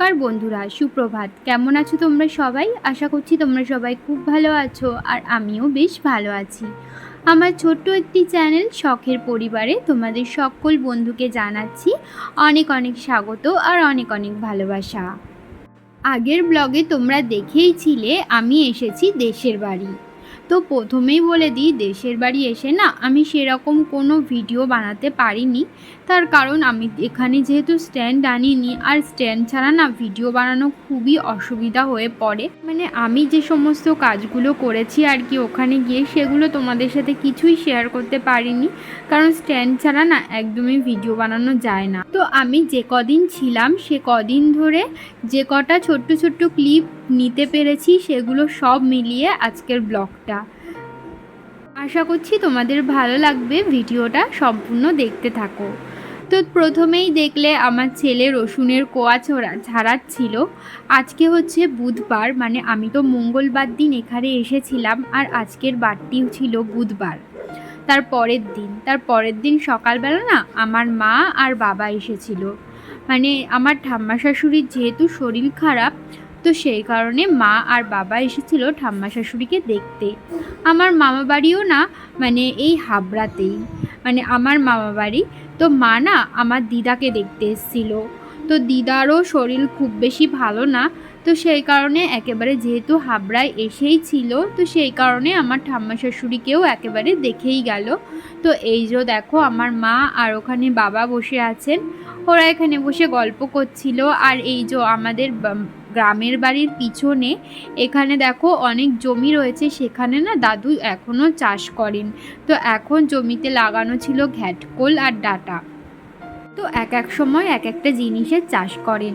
নমস্কার বন্ধুরা, সুপ্রভাত। কেমন আছো তোমরা সবাই? আশা করছি তোমরা সবাই খুব ভালো আছো আর আমিও বেশ ভালো আছি। আমার ছোট্ট একটি চ্যানেল শখের পরিবারে তোমাদের সকল বন্ধুকে জানাচ্ছি অনেক অনেক স্বাগত আর অনেক অনেক ভালোবাসা। আগের ব্লগে তোমরা দেখেই ছিলে আমি এসেছি দেশের বাড়ি। তো প্রথমেই বলে দিই, দেশের বাড়ি এসে না আমি সেরকম কোনো ভিডিও বানাতে পারিনি। তার কারণ আমি এখানে যেহেতু স্ট্যান্ড আনিনি আর স্ট্যান্ড ছাড়া না ভিডিও বানানো খুবই অসুবিধা হয়ে পড়ে। মানে আমি যে সমস্ত কাজগুলো করেছি আর কি ওখানে গিয়ে সেগুলো তোমাদের সাথে কিছুই শেয়ার করতে পারিনি, কারণ স্ট্যান্ড ছাড়া না একদমই ভিডিও বানানো যায় না। তো আমি যে কদিন ছিলাম, সে কদিন ধরে যে কটা ছোট্ট ছোট্ট ক্লিপ নিতে পেরেছি, সেগুলো সব মিলিয়ে আজকের ব্লগটা আশা করছি তোমাদের ভালো লাগবে ভিডিওটা সম্পূর্ণ দেখতে থাকো। তো প্রথমেই দেখলে আমার ছেলে রসুনের কোয়া ছোড়া ঝাড়াচ্ছিল। আজকে হচ্ছে বুধবার মানে আমি তো মঙ্গলবার দিন এখানে এসেছিলাম আর আজকের বারটিও ছিল বুধবার। তার পরের দিন, তার পরের দিন সকালবেলা না আমার মা আর বাবা এসেছিল। মানে আমার ঠাম্মা শাশুড়ির যেহেতু শরীর খারাপ, তো সেই কারণে মা আর বাবা এসেছিল ঠাম্মা শাশুড়িকে দেখতে। আমার মামা বাড়িও না মানে এই হাবড়াতেই। মানে আমার মামা বাড়ি তো মা না আমার দিদাকে দেখতে এসেছিল। তো দিদারও শরীর খুব বেশি ভালো না, তো সেই কারণে একেবারে যেহেতু হাবড়ায় এসেই ছিল, তো সেই কারণে আমার ঠাম্মা শাশুড়িকেও একেবারে দেখেই গেল। তো এই যে দেখো আমার মা আর ওখানে বাবা বসে আছেন, ওরা এখানে বসে গল্প করছিল, আর এই যে আমাদের গ্রামের বাড়ির পিছনে। এখানে দেখো অনেক জমি রয়েছে, সেখানে না দাদু এখনও চাষ করেন। তো এখন জমিতে লাগানো ছিল ঘ্যাটকোল আর ডাটা। তো এক এক সময় এক একটা জিনিসের চাষ করেন।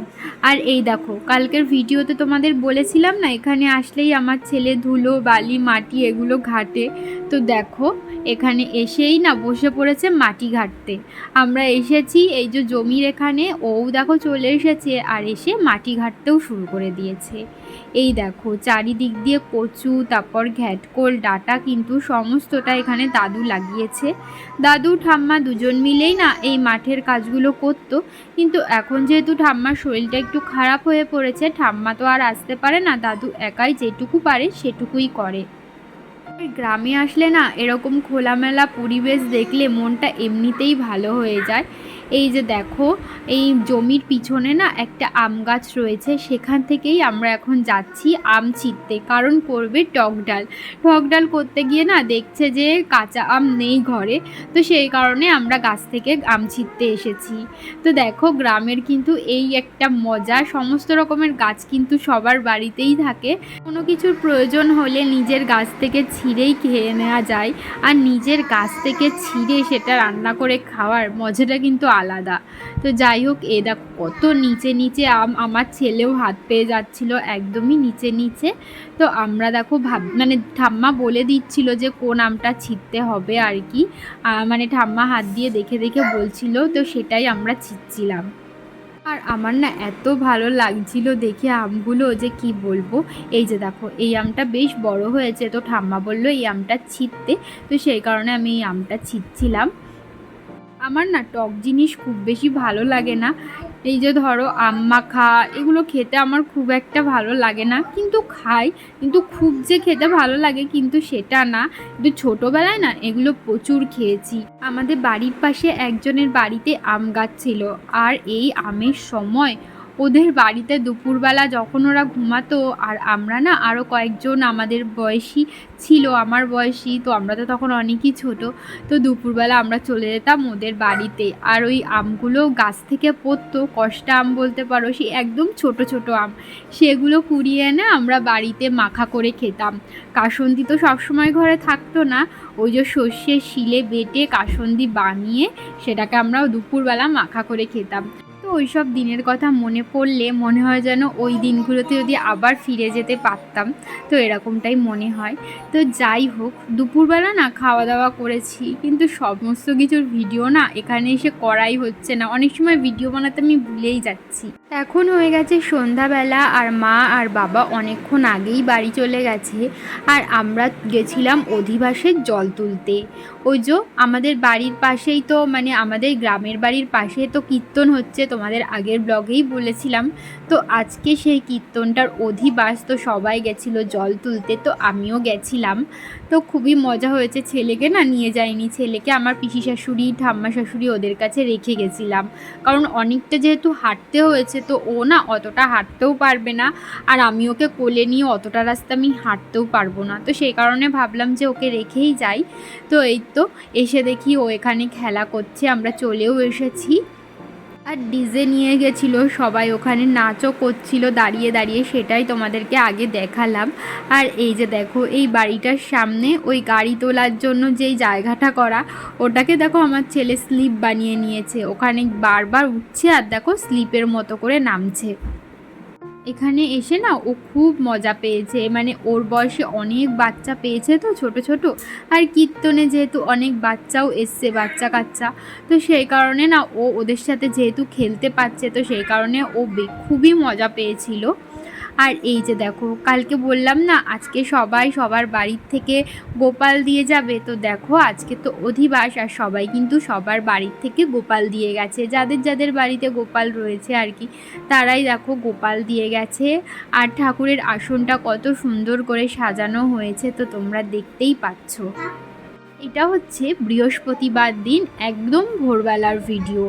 আর এই দেখো, কালকের ভিডিওতে তোমাদের বলেছিলাম না, এখানে আসলেই আমার ছেলে ধুলো, বালি, মাটি এগুলো ঘাটে। তো দেখো, এখানে এসেই না বসে পড়েছে মাটি ঘাটতে। আমরা এসেছি, এই যে জমির এখানে ও দেখো চলে এসেছে আর এসে মাটি ঘাটতেও শুরু করে দিয়েছে। এই দেখো, চারিদিক দিয়ে কচু, তারপর ঘ্যাটকোল, ডাটা কিন্তু সমস্তটা এখানে দাদু লাগিয়েছে। দাদু, ঠাম্মা দুজন মিলেই না এই মাঠের কাজগুলো করতো। কিন্তু এখন যেহেতু ঠাম্মার শরীরটা একটু খারাপ হয়ে পড়েছে, ঠাম্মা তো আর আসতে পারে না। দাদু একাই যেটুকু পারে সেটুকুই করে। গ্রামে আসলে না এরকম খোলামেলা পরিবেশ দেখলে মনটা এমনিতেই ভালো হয়ে যায়। এই যে দেখো, এই জমির পিছনে না একটা আম গাছ রয়েছে, সেখান থেকেই আমরা এখন যাচ্ছি আম ছিঁড়তে। কারণ করবে টক ডাল। টক ডাল করতে গিয়ে না দেখছে যে কাঁচা আম নেই ঘরে, তো সেই কারণে আমরা গাছ থেকে আম ছিঁড়তে এসেছি। তো দেখো, গ্রামের কিন্তু এই একটা মজা। সমস্ত রকমের গাছ কিন্তু সবার বাড়িতেই থাকে। কোনো কিছুর প্রয়োজন হলে নিজের গাছ থেকে ছিঁড়েই খেয়ে নেওয়া যায়। আর নিজের গাছ থেকে ছিঁড়ে সেটা রান্না করে খাওয়ার মজাটা কিন্তু আলাদা। তো যাই হোক, এ দেখো কত নিচে নিচে আম, আমার ছেলেও হাত পেয়ে যাচ্ছিল একদমই নিচে নিচে। তো আমরা দেখো ভাব মানে ঠাম্মা বলে দিচ্ছিল যে কোন আমটা ছিঁড়তে হবে আর কি। মানে ঠাম্মা হাত দিয়ে দেখে দেখে বলছিল, তো সেটাই আমরা ছিঁড়ছিলাম। আর আমার না এত ভালো লাগছিল দেখে আমগুলো যে কি বলব। এই যে দেখো, এই আমটা বেশ বড় হয়েছে, তো ঠাম্মা বলল এই আমটা ছিঁড়তে। তো সেই কারণে আমি এই আমটা ছিঁড়ছিলাম। আমার না টক জিনিস খুব বেশি ভালো লাগে না। এই যে ধরো আম মাখা, এগুলো খেতে আমার খুব একটা ভালো লাগে না। কিন্তু খাই, কিন্তু খুব যে খেতে ভালো লাগে কিন্তু সেটা না। কিন্তু ছোটোবেলায় না এগুলো প্রচুর খেয়েছি। আমাদের বাড়ির পাশে একজনের বাড়িতে আম গাছ ছিল। আর এই আমের সময় ওদের বাড়িতে দুপুরবেলা যখন ওরা ঘুমাতো, আর আমরা না আরও কয়েকজন আমাদের বয়সী ছিল, আমার বয়সী, তো আমরা তো তখন অনেকই ছোট, তো দুপুরবেলা আমরা চলে যেতাম ওদের বাড়িতে। আর ওই আমগুলো গাছ থেকে পড়তো, কষ্টা আম বলতে পারো সেই একদম ছোট ছোট আম। সেগুলো কুড়িয়ে এনে আমরা বাড়িতে মাখা করে খেতাম। কাসন্দি তো সবসময় ঘরে থাকতো না, ওই যে সর্ষের শিলে বেটে কাসন্দি বানিয়ে সেটাকে আমরা দুপুরবেলা মাখা করে খেতাম। ওই সব দিনের কথা মনে পড়লে মনে হয় যেন ওই দিনগুলোতে যদি আবার ফিরে যেতে পারতাম। তো এরকমটাই মনে হয়। তো যাই হোক, দুপুরবেলা না খাওয়া দাওয়া করেছি, কিন্তু সমস্ত কিছুর ভিডিও না এখানে এসে করাই হচ্ছে না। অনেক সময় ভিডিও বানাতে আমি ভুলেই যাচ্ছি। এখন হয়ে গেছে সন্ধ্যাবেলা আর মা আর বাবা অনেকক্ষণ আগেই বাড়ি চলে গেছে আর আমরা গেছিলাম অধিবাসের জল তুলতে। ওই যে আমাদের বাড়ির পাশেই তো মানে আমাদের গ্রামের বাড়ির পাশে তো কীর্তন হচ্ছে তোমাদের আগের ব্লগেই বলেছিলাম। তো আজকে সেই কীর্তনটার অধিবাস তো সবাই গেছিল জল তুলতে, তো আমিও গেছিলাম। তো খুবই মজা হয়েছে, ছেলেকে না নিয়ে যায়নি ছেলেকে আমার পিসি শাশুড়ি, ঠাম্মা শাশুড়ি ওদের কাছে রেখে গেছিলাম। কারণ অনেকটা যেহেতু হাঁটতে হয়েছে তো ও না অতটা হাঁটতেও পারবে না। আর আমি ওকে কোলে নিয়ে অতটা রাস্তা আমি হাঁটতেও পারব না। তো সেই কারণে ভাবলাম যে ওকে রেখেই যাই। তো এই তো এসে দেখি ও এখানে খেলা করছে। আমরা চলেও এসেছি। আর ডিজে নিয়ে গেছিল, সবাই ওখানে নাচও করছিল, দাঁড়িয়ে দাঁড়িয়ে সেটাই তোমাদেরকে আগে দেখালাম। আর এই যে দেখো, এই বাড়িটার সামনে ওই গাড়ি তোলার জন্য যেই জায়গাটা করা, ওটাকে দেখো আমার ছেলে স্লিপ বানিয়ে নিয়েছে। ওখানে বারবার উঠছে আর দেখো স্লিপের মতো করে নামছে। এখানে এসে না ও খুব মজা পেয়েছে। মানে ওর বয়সে অনেক বাচ্চা পেয়েছে তো, ছোট ছোট। আর কীর্তনে যেহেতু অনেক বাচ্চাও এসছে, বাচ্চা কাচ্চা। তো সেই কারণে না ও ওদের সাথে যেহেতু খেলতে পারছে, তো সেই কারণে ও খুবই মজা পেয়েছিল। আর এই যে দেখো, কালকে বললাম না, আজকে সবাই সবার বাড়ির থেকে গোপাল দিয়ে যাবে। তো দেখো, আজকে তো অধিবাস আর সবাই কিন্তু সবার বাড়ির থেকে গোপাল দিয়ে গেছে। যাদের যাদের বাড়িতে গোপাল রয়েছে আর কি, তারাই দেখো গোপাল দিয়ে গেছে। আর ঠাকুরের আসনটা কত সুন্দর করে সাজানো হয়েছে, তো তোমরা দেখতেই পাচ্ছ। এটা হচ্ছে বৃহস্পতিবার দিন, একদম ভোরবেলার ভিডিও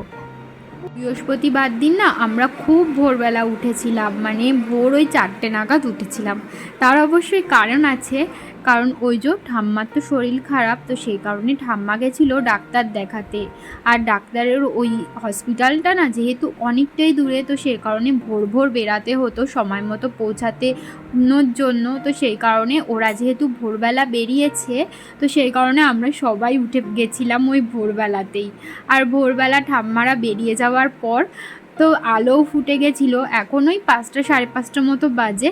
বৃহস্পতিবার দিন না আমরা খুব ভোরবেলা উঠেছিলাম মানে ভোর ওই চারটে নাগাদ উঠেছিলাম। তার অবশ্যই কারণ আছে কারণ ওই যে ঠাম্মার তো শরীর খারাপ, তো সেই কারণে ঠাম্মা গেছিল ডাক্তার দেখাতে। আর ডাক্তারের ওই হসপিটালটা না যেহেতু অনেকটাই দূরে, তো সেই কারণে ভোর ভোর বেরাতে হতো, সময় মতো পৌঁছাতে জন্য। তো সেই কারণে ওরা যেহেতু ভোরবেলা বেরিয়েছে, তো সেই কারণে আমরা সবাই উঠে গেছিলাম ওই ভোরবেলাতেই। আর ভোরবেলা ঠাম্মারা বেরিয়ে যাওয়ার পর তো আলোও ফুটে গেছিল। এখন ওই পাঁচটা, সাড়ে পাঁচটা মতো বাজে।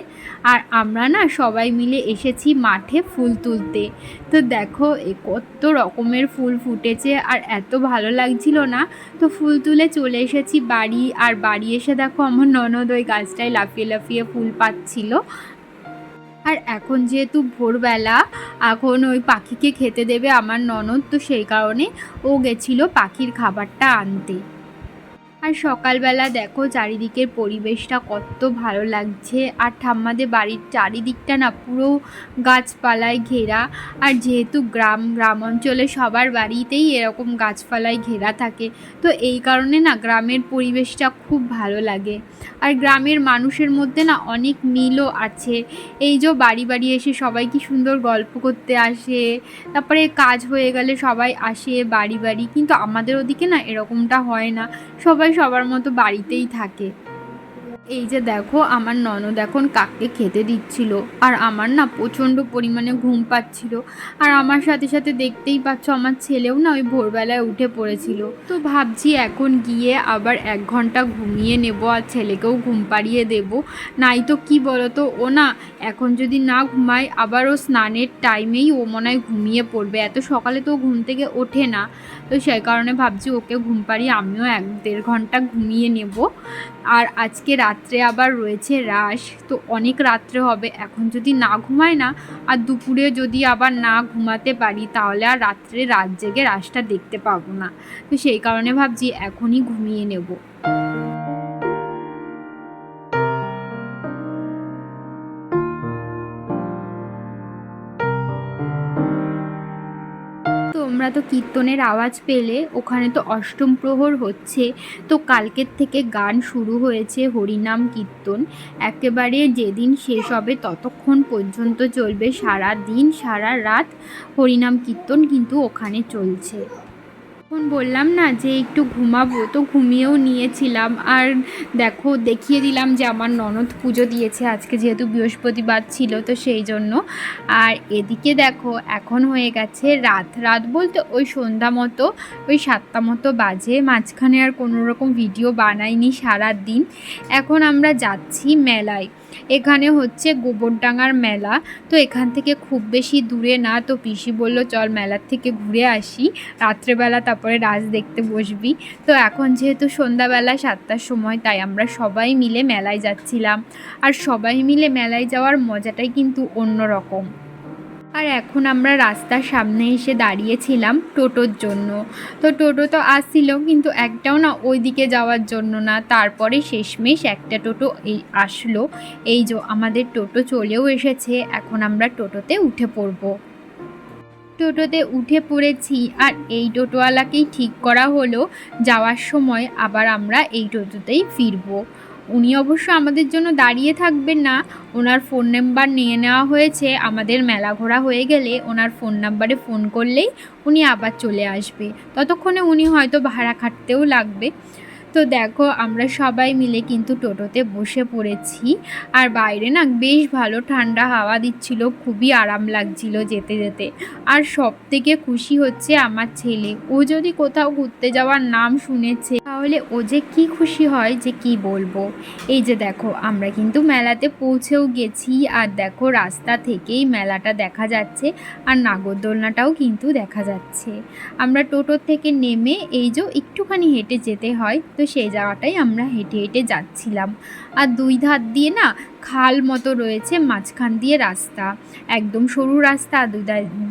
আর আমরা না সবাই মিলে এসেছি মাঠে ফুল তুলতে। তো দেখো, এ কত রকমের ফুল ফুটেছে আর এত ভালো লাগছিল না। তো ফুল তুলে চলে এসেছি বাড়ি। আর বাড়ি এসে দেখো আমার ননদ ওই গাছটায় লাফিয়ে লাফিয়ে ফুল পাচ্ছিল। আর এখন যেহেতু ভোরবেলা, এখন ওই পাখিকে খেতে দেবে আমার ননদ। তো সেই কারণে ও গেছিল পাখির খাবারটা আনতে। আর সকালবেলা দেখো চারিদিকের পরিবেশটা কত ভালো লাগছে। আর ঠাম্মাদের বাড়ির চারিদিকটা না পুরো গাছপালায় ঘেরা। আর যেহেতু গ্রাম গ্রাম অঞ্চলে সবার বাড়িতেই এরকম গাছপালায় ঘেরা থাকে, তো এই কারণে না গ্রামের পরিবেশটা খুব ভালো লাগে। আর গ্রামের মানুষের মধ্যে না অনেক মিলও আছে। এই যে বাড়ি বাড়ি এসে সবাই কি সুন্দর গল্প করতে আসে। তারপরে কাজ হয়ে গেলে সবাই আসে বাড়ি বাড়ি। কিন্তু আমাদের ওদিকে না এরকমটা হয় না। সবাই সবার মতো বাড়িতেই থাকে। এই যে দেখো, আমার ননদ এখন কাককে খেতে দিচ্ছিল। আর আমার না প্রচণ্ড পরিমাণে ঘুম পাচ্ছিল। আর আমার সাথে সাথে দেখতেই পাচ্ছ, আমার ছেলেও না ওই ভোরবেলায় উঠে পড়েছিল। তো ভাবছি এখন গিয়ে আবার এক ঘণ্টা ঘুমিয়ে নেব আর ছেলেকেও ঘুম পাড়িয়ে দেব। নাই তো কি বলতো, ও না এখন যদি না ঘুমায়, আবার ও স্নানের টাইমেই ও মনে হয় ঘুমিয়ে পড়বে। এত সকালে তো ঘুম থেকে ওঠে না। তো সেই কারণে ভাবছি ওকে ঘুম পাড়িয়ে আমিও এক দেড় ঘণ্টা ঘুমিয়ে নেব। আর আজকে রাত্রে আবার রয়েছে রাস তো অনেক রাত্রে হবে। এখন যদি না ঘুমায় না, আর দুপুরে যদি আবার না ঘুমাতে পারি, তাহলে আর রাত্রে রাত জেগে রাসটা দেখতে পাবো না। তো সেই কারণে ভাবছি এখনই ঘুমিয়ে নেব। তোমরা তো কীর্তনের আওয়াজ পেলে, ওখানে তো অষ্টম প্রহর হচ্ছে। তো কালকের থেকে গান শুরু হয়েছে হরিনাম কীর্তন। একেবারে যেদিন শেষ হবে ততক্ষণ পর্যন্ত চলবে সারা দিন সারা রাত হরিনাম কীর্তন কিন্তু ওখানে চলছে। এখন বললাম না যে একটু ঘুমাবো, তো ঘুমিয়েও নিয়েছিলাম। আর দেখো, দেখিয়ে দিলাম যে আমার ননদ পুজো দিয়েছে, আজকে যেহেতু বৃহস্পতিবার ছিল, তো সেই জন্য। আর এদিকে দেখো, এখন হয়ে গেছে রাত। রাত বলতে ওই সন্ধ্যা মতো, ওই সাতটা মতো বাজে। মাঝখানে আর কোনো রকম ভিডিও বানাইনি সারা দিন এখন আমরা যাচ্ছি মেলায়। এখানে হচ্ছে গোবরডাঙ্গার মেলা। তো এখান থেকে খুব বেশি দূরে না। তো পিসি বলল, চল মেলার থেকে ঘুরে আসি। রাত্রেবেলা তারপরে রাজ দেখতে বসবি। তো এখন যেহেতু সন্ধ্যাবেলা সাতটার সময়, তাই আমরা সবাই মিলে মেলায় যাচ্ছিলাম। আর সবাই মিলে মেলায় যাওয়ার মজাটাই কিন্তু অন্যরকম। আর এখন আমরা রাস্তার সামনে এসে দাঁড়িয়েছিলাম টোটোর জন্য। তো টোটো তো আসছিল, কিন্তু একটাও না ওই দিকে যাওয়ার জন্য না। তারপরে শেষমেশ একটা টোটো এই আসলো। এই যে আমাদের টোটো চলেও এসেছে, এখন আমরা টোটোতে উঠে পড়ব। টোটোতে উঠে পড়েছি আর এই টোটোওয়ালাকেই ঠিক করা হলো, যাওয়ার সময় আবার আমরা এই টোটোতেই ফিরবো। উনি অবশ্য আমাদের জন্য দাঁড়িয়ে থাকবেন না। ওনার ফোন নাম্বার নিয়ে নেওয়া হয়েছে। আমাদের মেলা ঘোরা হয়ে গেলে ওনার ফোন নাম্বারে ফোন করলেই উনি আবার চলে আসবে। ততক্ষণে উনি হয়তো ভাড়া খাটতেও লাগবে। তো দেখো, আমরা সবাই মিলে কিন্তু টোটোতে বসে পড়েছি। আর বাইরে না বেশ ভালো ঠান্ডা হাওয়া দিচ্ছিল, খুবই আরাম লাগছিল যেতে যেতে। আর সব থেকে খুশি হচ্ছে আমার ছেলে। ও যদি কোথাও ঘুরতে যাওয়ার নাম শুনেছে তাহলে ও যে কি খুশি হয় যে কি বলব? এই যে দেখো, আমরা কিন্তু মেলাতে পৌঁছেও গেছি আর দেখো রাস্তা থেকেই মেলাটা দেখা যাচ্ছে আর নাগরদোলনাটাও কিন্তু দেখা যাচ্ছে। আমরা টোটোর থেকে নেমে এই যে একটুখানি হেঁটে যেতে হয়, তো সেই জায়গাটাই আমরা হেঁটে হেঁটে যাচ্ছিলাম। আর দুই ধার দিয়ে না খাল মতো রয়েছে, মাঝখান দিয়ে রাস্তা। একদম সরু রাস্তা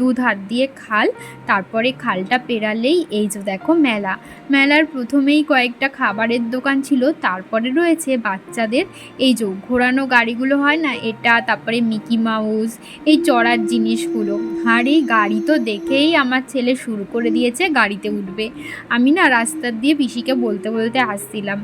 দুধার দিয়ে খাল। তারপরে খালটা পেরালেই এই যে দেখো মেলা। মেলার প্রথমেই কয়েকটা খাবারের দোকান ছিল, তারপরে রয়েছে বাচ্চাদের। এই যে ঘোরানো গাড়িগুলো হয় না, এটা, তারপরে মিকি মাউস, এই চড়ার জিনিসগুলো। আর এই গাড়ি তো দেখেই আমার ছেলে শুরু করে দিয়েছে, গাড়িতে উঠবে। আমি না রাস্তার দিয়ে পিসিকে বলতে বলতে আসছিলাম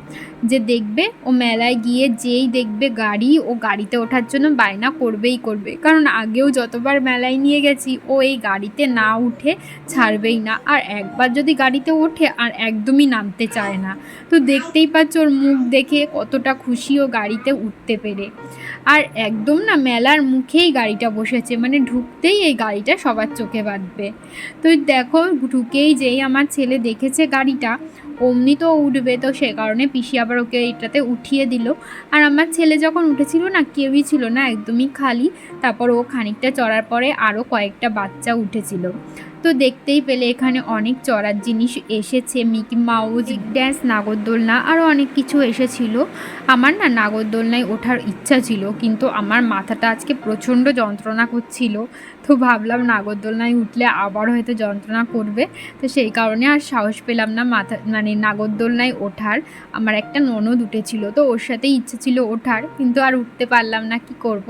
যে দেখবে, ও মেলায় গিয়ে যেই দেখবে গাড়ি, ও গাড়িতে ওঠার জন্য বায়না করবেই করবে। কারণ আগেও যতবার মেলায় নিয়ে গেছি, ও এই গাড়িতে না উঠে ছাড়বেই না। আর একবার যদি গাড়িতে ওঠে, আর একদমই নামতে চায় না। তো দেখতেই পাচ্ছ ওর মুখ দেখে কতটা খুশি ও গাড়িতে উঠতে পেরে। আর একদম না মেলার মুখেই গাড়িটা বসেছে মানে ঢুকতেই এই গাড়িটা সবার চোখে বাঁধবে। তো দেখো, ঢুকেই যেই আমার ছেলে দেখেছে গাড়িটা অমনি তো উঠবে তো সে কারণে পিসি আবার ওকে এটাতে উঠিয়ে দিল। আর আমার ছেলে যখন উঠেছিল না, কেউই ছিল না, একদমই খালি। তারপর ও খানিকটা চড়ার পরে আরও কয়েকটা বাচ্চা উঠেছিল। তো দেখতেই পেলে এখানে অনেক চড়ার জিনিস এসেছে। মিকি মাউস, ড্যান্স, নাগরদোলনা আরও অনেক কিছু এসেছিল। আমার না নাগরদোলনায় ওঠার ইচ্ছা ছিল, কিন্তু আমার মাথাটা আজকে প্রচণ্ড যন্ত্রণা করছিল। তো ভাবলাম নাগরদোলনায় উঠলে আবার হয়তো যন্ত্রণা করবে। তো সেই কারণে আর সাহস পেলাম না মাথা মানে নাগরদোলনায় ওঠার। আমার একটা ননদ উঠেছিল, তো ওর সাথে ইচ্ছে ছিল ওঠার, কিন্তু আর উঠতে পারলাম না, কি করব?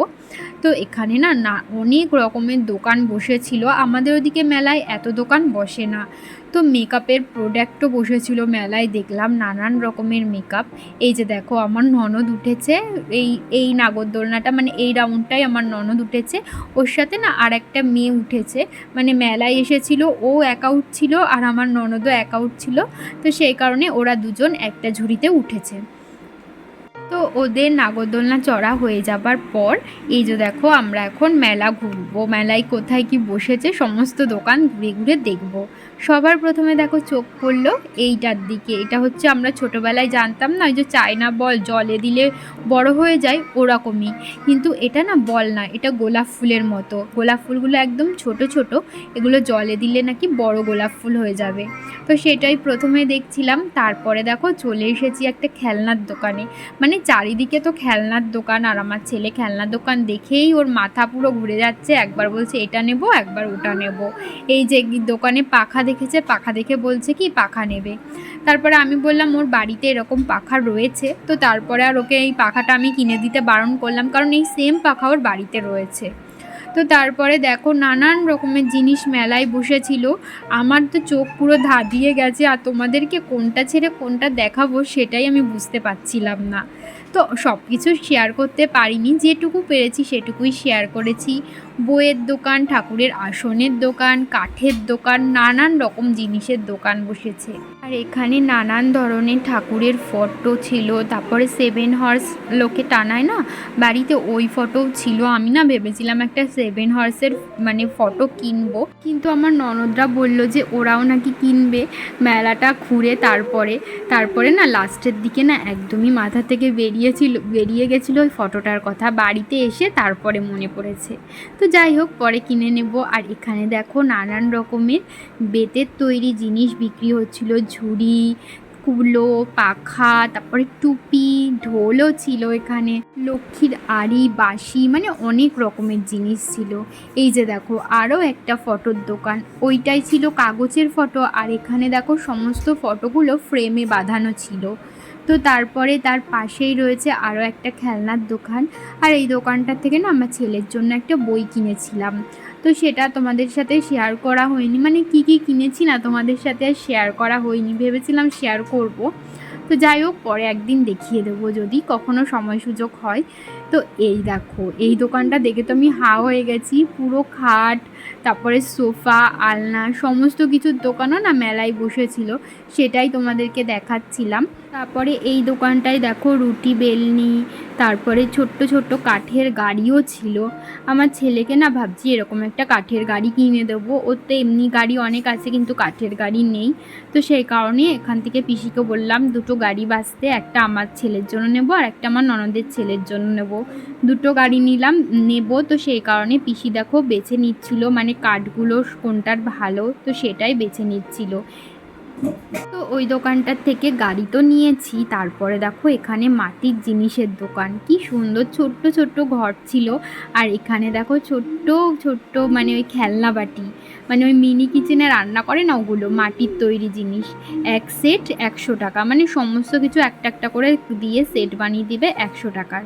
তো এখানে না না, অনেক রকমের দোকান বসেছিল। আমাদের ওদিকে মেলায় এত দোকান বসে না। তো মেকআপের প্রোডাক্টও বসেছিল মেলায়, দেখলাম নানান রকমের মেকআপ এই যে দেখো, আমার ননদ উঠেছে, এই এই নাগরদোলনাটা মানে এই রাউন্ডটাই আমার ননদ উঠেছে। ওর সাথে না আর একটা মেয়ে উঠেছে মানে মেলায় এসেছিল, ও একা ছিল আর আমার ননদও একা ছিল। তো সেই কারণে ওরা দুজন একটা ঝুড়িতে উঠেছে। তো ওদের নাগরদোলনা চড়া হয়ে যাবার পর, এই যে দেখো, আমরা এখন মেলা ঘুরবো। মেলায় কোথায় কি বসেছে, সমস্ত দোকান ঘুরে ঘুরে দেখব। সবার প্রথমে দেখো চোখ পড়ল, এইটার দিকে। এটা হচ্ছে আমরা ছোটোবেলায় জানতাম না ওই যে চায়না বল, জলে দিলে বড় হয়ে যায়, ওরকমই। কিন্তু এটা না বল না, এটা গোলাপ ফুলের মতো। গোলাপ ফুলগুলো একদম ছোট ছোট, এগুলো জলে দিলে নাকি বড় গোলাপ ফুল হয়ে যাবে। তো সেটাই প্রথমে দেখছিলাম, তারপরে দেখো চলে এসেছি একটা খেলনার দোকানে। মানে চারিদিকে তো খেলনার দোকান, আর আমার ছেলে খেলনার দোকান দেখেই ওর মাথা পুরো ঘুরে যাচ্ছে, একবার বলছে, এটা নেব, একবার ওটা নেব। এই যে দোকানে পাখা দেখেছে, পাখা দেখে বলছে কি, পাখা নেবে। তারপরে আমি বললাম, ওর বাড়িতে এরকম পাখা রয়েছে। তো তারপরে আর ওকে এই পাখাটা আমি কিনে দিতে বারণ করলাম, কারণ এই সেম পাখা ওর বাড়িতে রয়েছে। তো তারপরে দেখো, নানান রকমের জিনিস মেলায় বসেছিল। আমার তো চোখ পুরো ধাঁধিয়ে গেছে, আর তোমাদেরকে কোনটা ছেড়ে কোনটা দেখাবো সেটাই আমি বুঝতে পারছিলাম না। তো সব কিছু শেয়ার করতে পারিনি, যেটুকু পেরেছি সেটুকুই শেয়ার করেছি। বইয়ের দোকান, ঠাকুরের আসনের দোকান, কাঠের দোকান, নানান রকম জিনিসের দোকান বসেছে। আর এখানে নানান ধরনের ঠাকুরের ফটো ছিল, তারপরে সেভেন হর্স লোকে টানায় না? বাড়িতে ওই ফটো ছিল। আমি না ভেবেছিলাম একটা সেভেন হর্সের মানে ফটো কিনবো। কিন্তু আমার ননদরা বলল যে ওরাও নাকি কিনবে। মেলাটা ঘুরে তারপরে তারপরে না লাস্টের দিকে না একদমই মাথা থেকে বেরিয়েছিল, বেরিয়ে গেছিল ওই ফটোটার কথা। বাড়িতে এসে তারপরে মনে পড়েছে। তো যাই হোক, পরে কিনে নেব। আর এখানে দেখো নানান রকমের বেতের তৈরি জিনিস বিক্রি হচ্ছিল। ঝুড়ি, কুলো, পাখা, তারপরে টুপি, ঢোলও ছিল এখানে। লক্ষ্মীর আড়ি, বাঁশি মানে অনেক রকমের জিনিস ছিল। এই যে দেখো, আরও একটা ফটোর দোকান। ওইটাই ছিল কাগজের ফটো। আর এখানে দেখো, সমস্ত ফটোগুলো ফ্রেমে বাঁধানো ছিল। তো তারপরে তার পাশেই রয়েছে আরও একটা খেলনার দোকান। আর এই দোকানটার থেকে না আমার ছেলের জন্য একটা বই কিনেছিলাম। তো সেটা তোমাদের সাথে শেয়ার করা হয়নি। মানে কি কি কিনেছি না তোমাদের সাথে আর শেয়ার করা হয়নি ভেবেছিলাম শেয়ার করব। তো যাই হোক, পরে একদিন দেখিয়ে দেবো। যদি কখনো সময় সুযোগ হয় তো এই দেখো, এই দোকানটা দেখে তো আমি হা হয়ে গেছি। পুরো খাট, তারপরে সোফা, আলনা, সমস্ত কিছুর দোকানও না মেলায় বসেছিল, সেটাই তোমাদেরকে দেখাচ্ছিলাম। তারপরে এই দোকানটায় দেখো রুটি বেলনি, তারপরে ছোট্ট ছোট্ট কাঠের গাড়িও ছিল। আমার ছেলেকে না ভাবছি এরকম একটা কাঠের গাড়ি কিনে দেবো। ওর তো এমনি গাড়ি অনেক আছে, কিন্তু কাঠের গাড়ি নেই। তো সেই কারণে এখান থেকে পিসিকে বললাম, দুটো গাড়ি বাসতে একটা আমার ছেলের জন্য নেব আর একটা আমার ননদের ছেলের জন্য নেব। দুটো গাড়ি নিলাম, নেব। তো সেই কারণে পিসি দেখো বেছে নিচ্ছিল মানে কাঠগুলো কোনটার ভালো, তো সেটাই বেছে নিচ্ছিল। তো ওই দোকানটার থেকে গাড়ি তো নিয়েছি, তারপরে দেখো এখানে মাটির জিনিসের দোকান। কি সুন্দর ছোট্ট ছোট্ট ঘর ছিল, আর এখানে দেখো ছোট্ট ছোট্ট মানে ওই খেলনা বাটি মানে ওই মিনি কিচেনে রান্না করে না ওগুলো, মাটির তৈরি জিনিস। এক সেট একশো টাকা মানে সমস্ত কিছু একটা একটা করে দিয়ে সেট বানিয়ে দিবে একশো টাকার।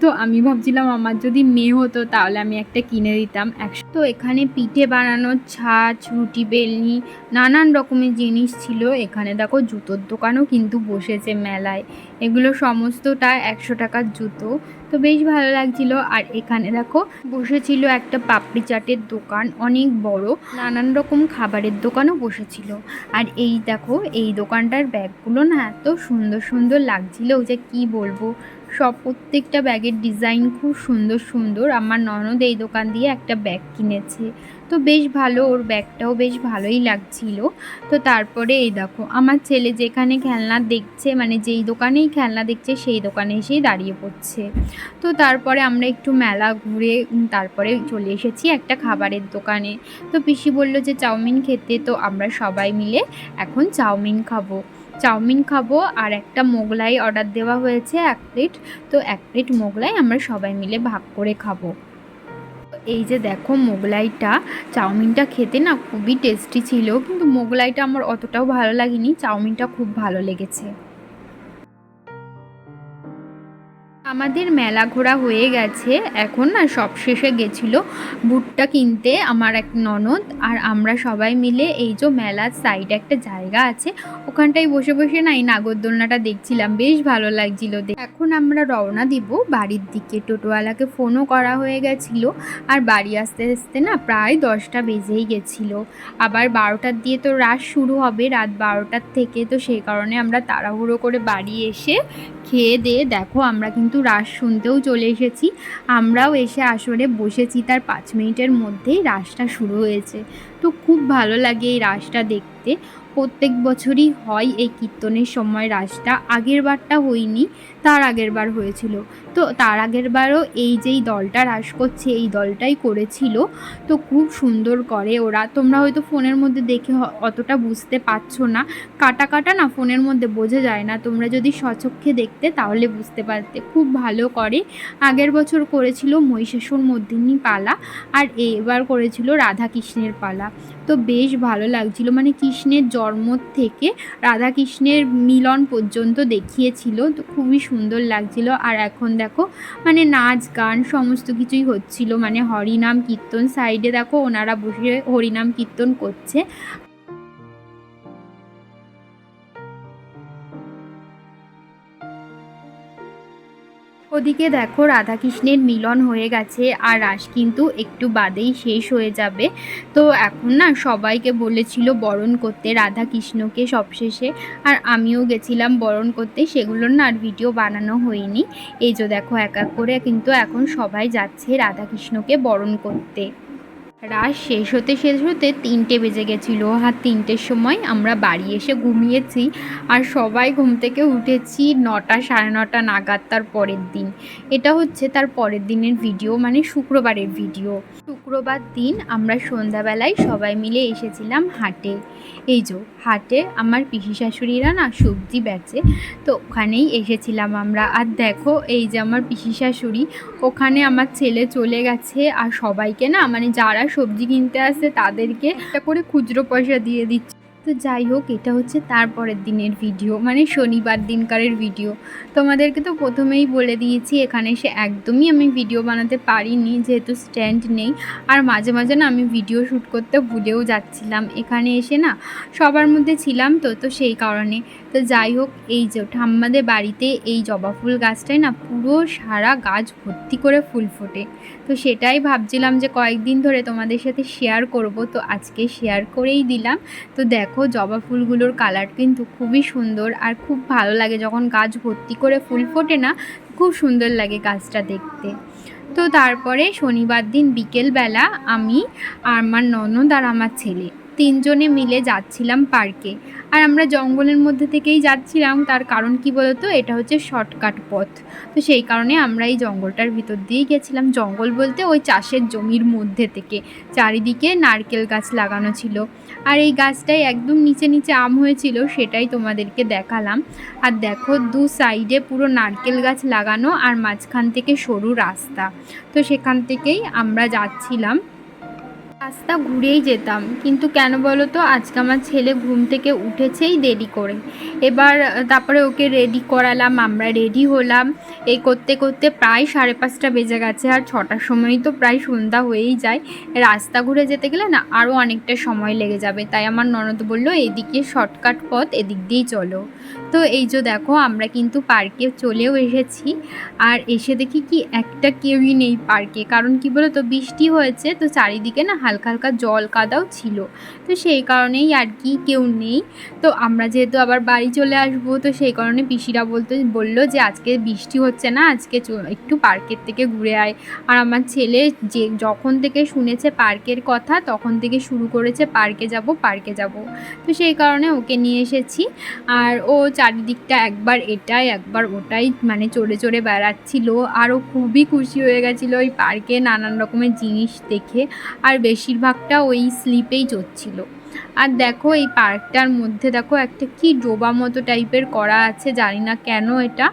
তো আমি ভাবছিলাম আমার যদি মেয়ে হতো তাহলে আমি একটা কিনে দিতাম একশো তো এখানে পিঠে বানানোর ছাঁচ, রুটি বেলনি, নানান রকমের জিনিস ছিল। এখানে দেখো জুতোর দোকানও কিন্তু বসেছে মেলায়। এগুলো সমস্তটা একশো টাকার জুতো। তো বেশ ভালো লাগছিল। আর এখানে দেখো, বসেছিল একটা পাপড়ি চাটের দোকান, অনেক বড়। নানান রকম খাবারের দোকানও বসেছিল। আর এই দেখো, এই দোকানটার ব্যাগগুলো না এত সুন্দর সুন্দর লাগছিল যে কি বলব? সব প্রত্যেকটা ব্যাগের ডিজাইন খুব সুন্দর সুন্দর। আমার ননদ এই দোকান দিয়ে একটা ব্যাগ কিনেছে। তো বেশ ভালো, ওর ব্যাগটাও বেশ ভালোই লাগছিল। তো তারপরে এই দেখো, আমার ছেলে যেখানে খেলনা দেখছে মানে যেই দোকানেই খেলনা দেখছে, সেই দোকানে এসেই দাঁড়িয়ে পড়ছে। তো তারপরে আমরা একটু মেলা ঘুরে তারপরে চলে এসেছি একটা খাবারের দোকানে। তো পিসি বলল যে, চাউমিন খেতে। তো আমরা সবাই মিলে এখন চাউমিন খাব। চাউমিন খাব আর একটা মোগলাই অর্ডার দেওয়া হয়েছে, এক প্লেট। তো এক প্লেট মোগলাই আমরা সবাই মিলে ভাগ করে খাব। এই যে দেখো মোগলাইটা, চাউমিনটা খেতে না খুবই টেস্টি ছিল, কিন্তু মোগলাইটা আমার অতটাও ভালো লাগেনি, চাউমিনটা খুব ভালো লেগেছে। আমাদের মেলা ঘোরা হয়ে গেছে। এখন না সব শেষে গেছিল ভুট্টা কিনতে আমার এক ননদ আর আমরা সবাই মিলে এই যে মেলার সাইডে একটা জায়গা আছে, ওখানটায় বসে বসে না এই নাগরদোলনাটা দেখছিলাম। বেশ ভালো লাগছিল এখন আমরা রওনা দিব বাড়ির দিকে। টোটোওয়ালাকে ফোনও করা হয়ে গেছিল আর বাড়ি আসতে আসতে না প্রায় দশটা বেজেই গেছিল। আবার বারোটার দিয়ে তো রাত শুরু হবে, রাত বারোটার থেকে তো সেই কারণে আমরা তাড়াহুড়ো করে বাড়ি এসে খেয়ে দিয়ে দেখো আমরা কিন্তু রাস শুনতেও চলে এসেছি। আমরাও এসে আসরে বসেছি, তার পাঁচ মিনিটের মধ্যেই রাসটা শুরু হয়েছে। তো খুব ভালো লাগে এই রাসটা দেখতে। প্রত্যেক বছরই হয় এই কীর্তনের সময় রাসটা। আগের বারটা হয়নি তার আগের বার হয়েছিল। তো তার আগের বারও এই যেই দলটা রাস করছে, এই দলটাই করেছিল। তো খুব সুন্দর করে ওরা, তোমরা হয়তো ফোনের মধ্যে দেখে অতটা বুঝতে পারছ না। কাটা কাটা না ফোনের মধ্যে বোঝা যায় না। তোমরা যদি সচক্ষে দেখতে তাহলে বুঝতে পারতে। খুব ভালো করে আগের বছর করেছিল মহিষাসুর মর্দিনী পালা আর এবার করেছিল রাধা কৃষ্ণের পালা। তো বেশ ভালো লাগছিল। মানে কৃষ্ণের জন্ম থেকে রাধা কৃষ্ণের মিলন পর্যন্ত দেখিয়েছিল। তো খুবই সুন্দর লাগছিল। আর এখন দেখো মানে নাচ, গান সমস্ত কিছুই হচ্ছিল। মানে হরিনাম, কীর্তন সাইডে দেখো, ওনারা বসে হরিনাম, কীর্তন করছে। ওদিকে দেখো রাধাকৃষ্ণের মিলন হয়ে গেছে, আর রাস কিন্তু একটু বাদেই শেষ হয়ে যাবে। তো এখন না সবাইকে বলেছিল বরণ করতে, রাধাকৃষ্ণকে সবশেষে। আর আমিও গেছিলাম বরণ করতে, সেগুলোর না আর ভিডিও বানানো হয়নি। এই যে দেখো এক এক করে কিন্তু এখন সবাই যাচ্ছে রাধাকৃষ্ণকে বরণ করতে। রাত শেষ হতে শেষ হতে তিনটে বেজে গেছিল আর তিনটের সময় আমরা বাড়ি এসে ঘুমিয়েছি আর সবাই ঘুম থেকে উঠেছি নটা সাড়ে নটা নাগাদ তার পরের দিন। এটা হচ্ছে তার পরের দিনের ভিডিও মানে শুক্রবারের ভিডিও। শুক্রবার দিন আমরা সন্ধ্যাবেলায় সবাই মিলে এসেছিলাম হাটে। এই যে, হাটে আমার পিসি শাশুড়িরা না সবজি বেচে, তো ওখানেই এসেছিলাম আমরা। আর দেখো, এই যে আমার পিসি শাশুড়ি, ওখানে আমার ছেলে চলে গেছে আর সবাইকে না মানে যারা সবজি কিনতে আসে, তাদেরকে একটা করে খুচরো পয়সা দিয়ে দিচ্ছে। তো যাই হোক, এটা হচ্ছে তারপরের দিনের ভিডিও মানে শনিবার দিনকারের ভিডিও। তোমাদেরকে তো প্রথমেই বলে দিয়েছি, এখানে এসে একদমই আমি ভিডিও বানাতে পারিনি, যেহেতু স্ট্যান্ড নেই। আর মাঝে মাঝে না আমি ভিডিও শ্যুট করতে ভুলেও যাচ্ছিলাম। এখানে এসে না সবার মধ্যে ছিলাম তো তো সেই কারণে। তো যাই হোক, এই যে ঠাম্মাদের বাড়িতে এই জবা ফুল গাছটাই না পুরো সারা গাছ ভর্তি করে ফুল ফোটে। তো সেটাই ভাবছিলাম যে কয়েকদিন ধরে তোমাদের সাথে শেয়ার করব, তো আজকে শেয়ার করেই দিলাম। তো দেখো, জবা ফুলগুলোর কালার কিন্তু খুবই সুন্দর আর খুব ভালো লাগে যখন গাছ ভর্তি করে ফুল ফোটে না, খুব সুন্দর লাগে গাছটা দেখতে। তো তারপরে শনিবার দিন বিকেলবেলা আমি, আর আমার ননদ আর আমার ছেলে তিনজনে মিলে যাচ্ছিলাম পার্কে। আর আমরা জঙ্গলের মধ্যে থেকেই যাচ্ছিলাম, তার কারণ কি বলতো? এটা হচ্ছে শর্টকাট পথ। তো সেই কারণে আমরা এই জঙ্গলটার ভিতর দিয়েই গেছিলাম। জঙ্গল বলতে ওই চাষের জমির মধ্যে থেকে। চারিদিকে নারকেল গাছ লাগানো ছিল। আর এই গাছটাই একদম নিচে নিচে আম হয়েছিল, সেটাই তোমাদেরকে দেখালাম। আর দেখো, দু সাইডে পুরো নারকেল গাছ লাগানো আর মাঝখান থেকে সরু রাস্তা। তো সেখান থেকেই আমরা যাচ্ছিলাম। রাস্তা ঘুরেই যেতাম। কিন্তু কেন বলো তো আজকে আমার ছেলে ঘুম থেকে উঠেছেই দেরি করে। এবার তারপরে ওকে রেডি করালাম, আমরা রেডি হলাম। এই করতে করতে প্রায় সাড়ে পাঁচটা বেজে গেছে আর ছটার সময়ই তো প্রায় সন্ধ্যা হয়েই যায়। রাস্তা ঘুরে যেতে গেলে না আরও অনেকটা সময় লেগে যাবে। তাই আমার ননদ বলল, এদিকে শর্টকাট পথ, এদিক দিয়েই চলো। তো এই যে দেখো, আমরা কিন্তু পার্কে চলেও এসেছি। আর এসে দেখি কি একটা কেউই নেই পার্কে কারণ কি বলো তো বৃষ্টি হয়েছে, তো চারিদিকে না হালকা হালকা জল কাদাও ছিল। তো সেই কারণেই আর কি কেউ নেই। তো আমরা যেহেতু আবার বাড়ি চলে আসব, তো সেই কারণে পিসিরা বলতে, বলল যে আজকে বৃষ্টি হচ্ছে না, আজকে একটু পার্কের থেকে ঘুরে আয়। আর আমার ছেলে যে, যখন থেকে শুনেছে পার্কের কথা, তখন থেকে শুরু করেছে পার্কে যাব পার্কে যাব। তো সেই কারণে ওকে নিয়ে এসেছি। আর ও চারিদিকটা একবার এটাই, একবার ওটাই মানে চড়ে চড়ে বেড়াচ্ছিল। আর ও খুবই খুশি হয়ে গেছিল ওই পার্কে নানান রকমের জিনিস দেখে। আর বেশিরভাগটা ওই স্লিপেই চড়ছিল। আর দেখো এই পার্কটার মধ্যে দেখো একটা কি ডোবা মতো টাইপের করা আছে, জানি না কেন এটা।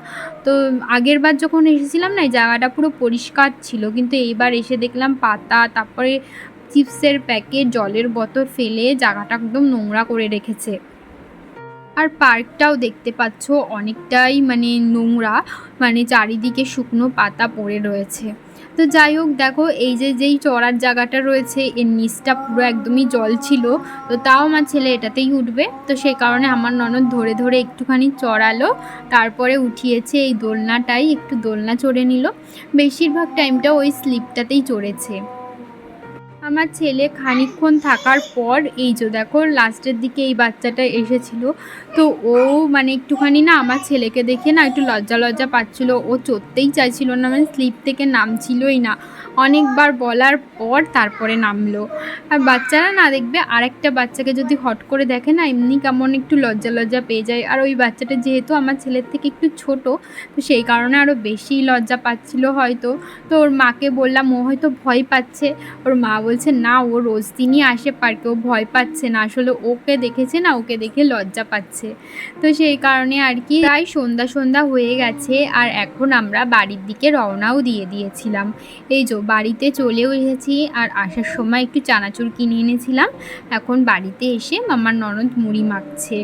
তো আগের বার যখন এসেছিলাম না, এই জায়গাটা পুরো পরিষ্কার ছিল, কিন্তু এইবার এসে দেখলাম পাতা, তারপরে চিপসের প্যাকেট, জলের বোতল ফেলে জায়গাটা একদম নোংরা করে রেখেছে। আর পার্কটাও দেখতে পাচ্ছ অনেকটাই মানে নোংরা মানে চারিদিকে শুকনো পাতা পড়ে রয়েছে। তো যাই হোক, দেখো, এই যে, যেই চড়ার জায়গাটা রয়েছে, এর নিচটা পুরো একদমই জল ছিল। তো তাও আমার ছেলে এটাতেই উঠবে। তো সেই কারণে আমার ননদ ধরে ধরে একটুখানি চড়ালো। তারপরে উঠিয়েছে এই দোলনাটাই, একটু দোলনা চড়ে নিল। বেশিরভাগ টাইমটা ওই স্লিপটাতেই চড়েছে। আমার ছেলে খানিকক্ষণ থাকার পর, এই যে দেখো, লাস্টের দিকে এই বাচ্চাটা এসেছিল। তো ও মানে একটুখানি না আমার ছেলেকে দেখে না একটু লজ্জা লজ্জা পাচ্ছিল। ও চড়তেই চাইছিল না মানে স্লিপ থেকে নামছিলই না। অনেকবার বলার পর তারপরে নামলো। আর বাচ্চারা না দেখবে আরেকটা বাচ্চাকে যদি হট করে দেখে না, এমনি কেমন একটু লজ্জা লজ্জা পেয়ে যায়। আর ওই বাচ্চাটা যেহেতু আমার ছেলের থেকে একটু ছোট, তো সেই কারণে আরও বেশি লজ্জা পাচ্ছিল হয়তো। তো ওর মাকে বললাম, ও হয়তো ভয় পাচ্ছে। ওর মা বলছে, না, ও রোজ দিনই আসে পার্কে, ও ভয় পাচ্ছে না। আসলে ওকে দেখেছে না, ওকে দেখে লজ্জা পাচ্ছে। তো সেই কারণে আর কি প্রায় সন্ধ্যা সন্ধ্যা হয়ে গেছে, আর এখন আমরা বাড়ির দিকে রওনাও দিয়ে দিয়েছিলাম। এই যে, বাড়িতে চলেও এসেছি, আর আসার সময় একটু চানাচুর কিনে এনেছিলাম। এখন বাড়িতে এসে আমার ননদ মুড়ি মাখছে।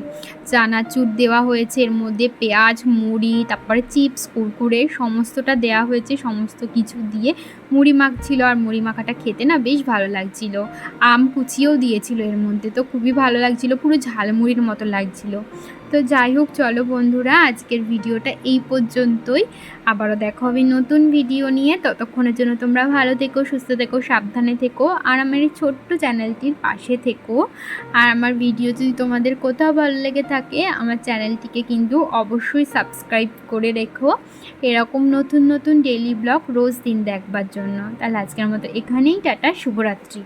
চানাচুর দেওয়া হয়েছে, এর মধ্যে পেঁয়াজ, মুড়ি, তারপরে চিপস, কুরকুরে, সমস্তটা দেওয়া হয়েছে, সমস্ত কিছু দিয়ে মুড়ি মাখছিল। আর মুড়ি মাখাটা খেতে না বেশ ভালো লাগছিল। আম কুচিয়েও দিয়েছিল এর মধ্যে, তো খুবই ভালো লাগছিল, পুরো ঝালমুড়ির মতো লাগছিল। তো যাই হোক, চলো বন্ধুরা, আজকের ভিডিওটা এই পর্যন্তই। আবারও দেখা হবে নতুন ভিডিও নিয়ে। ততক্ষণের জন্য তোমরা ভালো থেকো, সুস্থ থেকো, সাবধানে থেকো, আর আমার এই ছোট্ট চ্যানেলটির পাশে থেকো। আর আমার ভিডিও যদি তোমাদের কোথাও ভালো লেগে থাকে, আমার চ্যানেলটিকে কিন্তু অবশ্যই সাবস্ক্রাইব করে রেখো। এরকম নতুন নতুন ডেলি ব্লগ রোজ দিন দেখবার জন্য। তাহলে আজকের মতো এখানেই, টাটা, শুভরাত্রি।